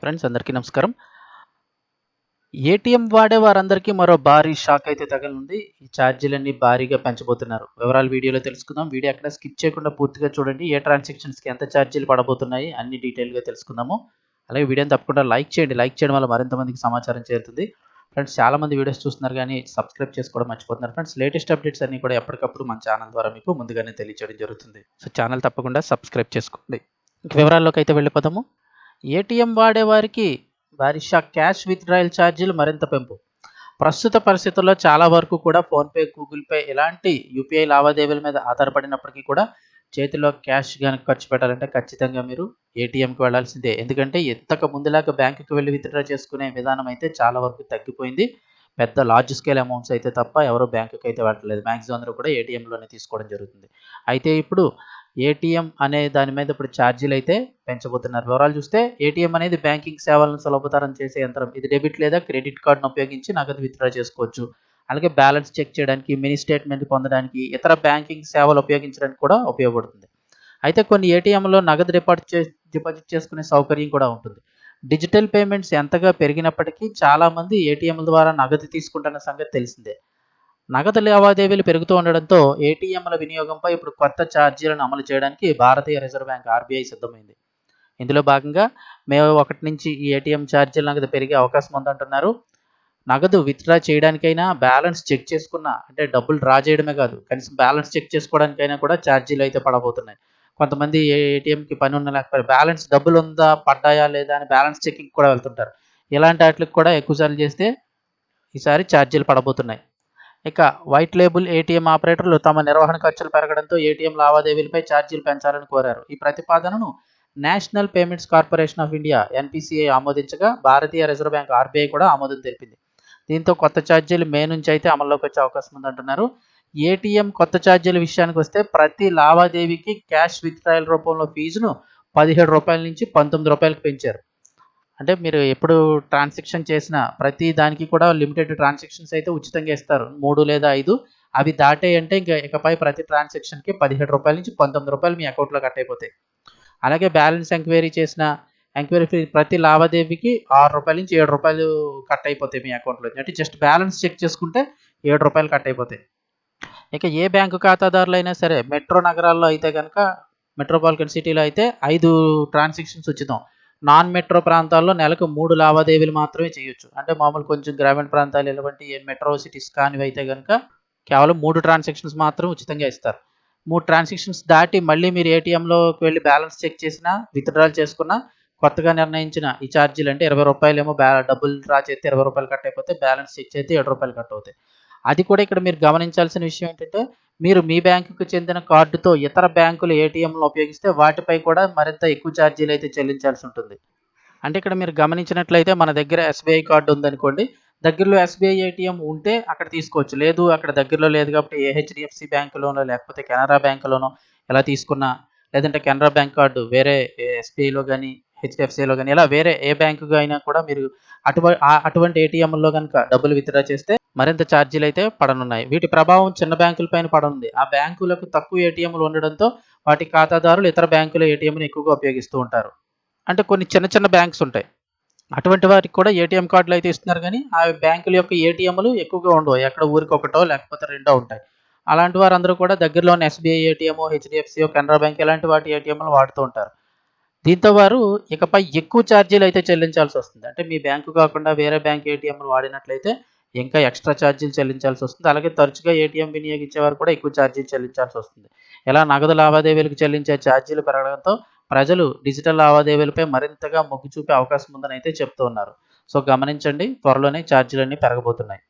Friends అందరికీ నమస్కారం. ATM వాడే వారందరికీ మరో భారీ షాక్ అయితే తగలనుంది ఈ ఛార్జీలన్నీ భారీగా పెంచబోతున్నారు. వివరాలు వీడియోలో తెలుసుకుందాం. వీడియో అక్కడ స్కిప్ చేయకుండా పూర్తిగా చూడండి. ఏ ట్రాన్సాక్షన్స్కి ఎంత ఛార్జీలు పడబోతున్నాయి అన్ని డీటెయిల్గా తెలుసుకుందాము. అలాగే వీడియోని తప్పకుండా లైక్ చేయండి. లైక్ చేయడం వల్ల మరింత మందికి సమాచారం చేరుతుంది. ఫ్రెండ్స్ చాలామంది వీడియోస్ చూస్తున్నారు కానీ సబ్స్క్రైబ్ చేసుకోవడం మర్చిపోతున్నారు. ఫ్రెండ్స్ లేటెస్ట్ అప్డేట్స్ అన్ని కూడా ఎప్పటికప్పుడు మన ఛానల్ ద్వారా మీకు ముందుగానే తెలియజేయడం జరుగుతుంది. సో ఛానల్ తప్పకుండా సబ్స్క్రైబ్ చేసుకోండి. ఇంక వివరాల్లోకి అయితే వెళ్ళిపోతాము ఏటీఎం వాడేవారికి భారీ క్యాష్ విత్డ్రాయల్ ఛార్జీలు మరింత పెంపు. ప్రస్తుత పరిస్థితుల్లో చాలా వరకు కూడా ఫోన్పే గూగుల్ పే ఇలాంటి యూపీఐ లావాదేవీల మీద ఆధారపడినప్పటికీ కూడా చేతిలో క్యాష్ కనుక ఖర్చు పెట్టాలంటే ఖచ్చితంగా మీరు ఏటీఎంకి వెళ్ళాల్సిందే ఎందుకంటే ఎంతకు ముందులాగా బ్యాంకుకి వెళ్ళి విత్డ్రా చేసుకునే విధానం అయితే చాలా వరకు తగ్గిపోయింది. పెద్ద లార్జ్ స్కేల్ అమౌంట్స్ అయితే తప్ప ఎవరు బ్యాంకుకి అయితే వెళ్ళట్లేదు. మ్యాక్సిమం అందరూ కూడా ఏటీఎంలోనే తీసుకోవడం జరుగుతుంది. అయితే ఇప్పుడు ఏటీఎం అనే దాని మీద ఇప్పుడు ఛార్జీలు అయితే పెంచబోతున్నారు. వివరాలు చూస్తే ఏటీఎం అనేది బ్యాంకింగ్ సేవలను సులభతరం చేసే యంత్రం. ఇది డెబిట్ లేదా క్రెడిట్ కార్డును ఉపయోగించి నగదు విత్డ్రా చేసుకోవచ్చు. అలాగే బ్యాలెన్స్ చెక్ చేయడానికి మినీ స్టేట్మెంట్ పొందడానికి ఇతర బ్యాంకింగ్ సేవలు ఉపయోగించడానికి కూడా ఉపయోగపడుతుంది. అయితే కొన్ని ఏటీఎంలో నగదు డిపాజిట్ చే డిపాజిట్ చేసుకునే సౌకర్యం కూడా ఉంటుంది. డిజిటల్ పేమెంట్స్ ఎంతగా పెరిగినప్పటికీ చాలామంది ఏటీఎంల ద్వారా నగదు తీసుకుంటున్న సంగతి తెలిసిందే. నగదు లావాదేవీలు పెరుగుతూ ఉండడంతో ఏటీఎంల వినియోగంపై ఇప్పుడు కొత్త ఛార్జీలను అమలు చేయడానికి భారతీయ రిజర్వ్ బ్యాంక్ ఆర్బీఐ సిద్ధమైంది. ఇందులో భాగంగా మేము ఒకటి నుంచి ఈ ఏటీఎం ఛార్జీల నగదు పెరిగే అవకాశం ఉందంటున్నారు. నగదు విత్డ్రా చేయడానికైనా బ్యాలెన్స్ చెక్ చేసుకున్న అంటే డబ్బులు డ్రా చేయడమే కాదు కనీసం బ్యాలెన్స్ చెక్ చేసుకోవడానికైనా కూడా ఛార్జీలు అయితే పడబోతున్నాయి. కొంతమంది ఏటీఎంకి పని ఉన్న లేకపోతే బ్యాలెన్స్ డబ్బులు ఉందా పడ్డాయా లేదా అని బ్యాలెన్స్ చెకింగ్ కూడా వెళ్తుంటారు. ఇలాంటి వాటికి కూడా ఎక్కువసార్లు చేస్తే ఈసారి ఛార్జీలు పడబోతున్నాయి. ఇక వైట్ లేబుల్ ఏటీఎం ఆపరేటర్లు తమ నిర్వహణ ఖర్చులు పెరగడంతో ఏటీఎం లావాదేవీలపై ఛార్జీలు పెంచాలని కోరారు. ఈ ప్రతిపాదనను National Payments Corporation of India NPCI ఆమోదించగా భారతీయ రిజర్వ్ బ్యాంక్ ఆర్బీఐ కూడా ఆమోదం తెలిపింది. దీంతో కొత్త ఛార్జీలు మే నుంచి అయితే అమల్లోకి వచ్చే అవకాశం ఉందంటున్నారు. ఏటీఎం కొత్త ఛార్జీల విషయానికి వస్తే ప్రతి లావాదేవీకి క్యాష్ విత్డ్రాయల్ రూపంలో ఫీజును పదిహేడు రూపాయల నుంచి పంతొమ్మిది రూపాయలకు పెంచారు. అంటే మీరు ఎప్పుడు ట్రాన్సాక్షన్ చేసిన ప్రతి దానికి కూడా లిమిటెడ్ ట్రాన్సాక్షన్స్ అయితే ఉచితంగా ఇస్తారు. మూడు లేదా ఐదు. అవి దాటే అంటే ఇంకా ఇకపై ప్రతి ట్రాన్సాక్షన్కి పదిహేడు రూపాయల నుంచి పంతొమ్మిది రూపాయలు మీ అకౌంట్లో కట్ అయిపోతాయి అలాగే బ్యాలెన్స్ ఎంక్వైరీ చేసిన ఎంక్వైరీ ఫీ ప్రతి లావాదేవీకి ఆరు రూపాయల నుంచి ఏడు రూపాయలు కట్ అయిపోతాయి మీ అకౌంట్లో అంటే జస్ట్ బ్యాలెన్స్ చెక్ చేసుకుంటే ఏడు రూపాయలు కట్ అయిపోతాయి ఇక ఏ బ్యాంకు ఖాతాదారులైనా సరే మెట్రో నగరాల్లో అయితే కనుక మెట్రోపాలిటన్ సిటీలో అయితే ఐదు ట్రాన్సాక్షన్స్ ఉచితం. నాన్ మెట్రో ప్రాంతాల్లో నెలకు మూడు లావాదేవీలు మాత్రమే చేయొచ్చు. అంటే మామూలు కొంచెం గ్రామీణ ప్రాంతాలు ఇలాంటి మెట్రో సిటీస్ కానివి అయితే కనుక కేవలం మూడు ట్రాన్సాక్షన్స్ మాత్రం ఉచితంగా ఇస్తారు. మూడు ట్రాన్సాక్షన్స్ దాటి మళ్ళీ మీరు ఏటీఎంలోకి వెళ్ళి బ్యాలెన్స్ చెక్ చేసినా విత్డ్రాల్ చేసుకున్నా కొత్తగా నిర్ణయించిన ఈ ఛార్జీలు అంటే ఇరవై రూపాయలు ఏమో బ్యా డబ్బులు డ్రా చేస్తే ఇరవై రూపాయలు కట్ అయిపోతే బ్యాలెన్స్ చెక్ చేస్తే ఏడు రూపాయలు కట్ అవుతాయి. అది కూడా ఇక్కడ మీరు గమనించాల్సిన విషయం ఏంటంటే మీరు మీ బ్యాంకుకు చెందిన కార్డుతో ఇతర బ్యాంకులు ఏటీఎంలు ఉపయోగిస్తే వాటిపై కూడా మరింత ఎక్కువ ఛార్జీలు అయితే చెల్లించాల్సి ఉంటుంది. అంటే ఇక్కడ మీరు గమనించినట్లయితే మన దగ్గర ఎస్బీఐ కార్డు ఉందనుకోండి దగ్గరలో ఎస్బీఐ ఏటీఎం ఉంటే అక్కడ తీసుకోవచ్చు. లేదు అక్కడ దగ్గరలో లేదు కాబట్టి ఏ హెచ్డిఎఫ్సి బ్యాంకులోనో లేకపోతే కెనరా బ్యాంకులోనో ఎలా తీసుకున్నా లేదంటే కెనరా బ్యాంక్ కార్డు వేరే ఎస్బీఐలో కానీ హెచ్డిఎఫ్సిలో కానీ ఇలా వేరే ఏ బ్యాంకు అయినా కూడా మీరు అటువంటి అటువంటి ఏటీఎంలో కనుక డబ్బులు విత్డ్రా చేస్తే మరింత ఛార్జీలు అయితే పడనున్నాయి. వీటి ప్రభావం చిన్న బ్యాంకులపైన పడనుంది. ఆ బ్యాంకులకు తక్కువ ఏటీఎంలు ఉండడంతో వాటి ఖాతాదారులు ఇతర బ్యాంకుల ఏటీఎంను ఎక్కువగా ఉపయోగిస్తూ ఉంటారు. అంటే కొన్ని చిన్న చిన్న బ్యాంక్స్ ఉంటాయి. అటువంటి వారికి కూడా ఏటీఎం కార్డులు అయితే ఇస్తున్నారు కానీ ఆ బ్యాంకుల యొక్క ఏటీఎంలు ఎక్కువగా ఉండవు. ఎక్కడ ఊరికి ఒకటో లేకపోతే రెండో ఉంటాయి. అలాంటి వారందరూ కూడా దగ్గరలోని SBI ATM HDFC Canara bank ఇలాంటి వాటి ఏటీఎంలు వాడుతూ ఉంటారు. దీంతో వారు ఇకపై ఎక్కువ ఛార్జీలు అయితే చెల్లించాల్సి వస్తుంది. అంటే మీ బ్యాంకు కాకుండా వేరే బ్యాంక్ ఏటీఎంలు వాడినట్లయితే ఇంకా ఎక్స్ట్రా ఛార్జీలు చెల్లించాల్సి వస్తుంది. అలాగే తరచుగా ఏటీఎం వినియోగించేవారు కూడా ఎక్కువ ఛార్జీలు చెల్లించాల్సి వస్తుంది. ఇలా నగదు లావాదేవీలకు చెల్లించే ఛార్జీలు పెరగడంతో ప్రజలు డిజిటల్ లావాదేవీలపై మరింతగా మొగ్గు చూపే అవకాశం ఉందని అయితే చెప్తూ ఉన్నారు. సో గమనించండి త్వరలోనే ఛార్జీలన్నీ పెరగబోతున్నాయి.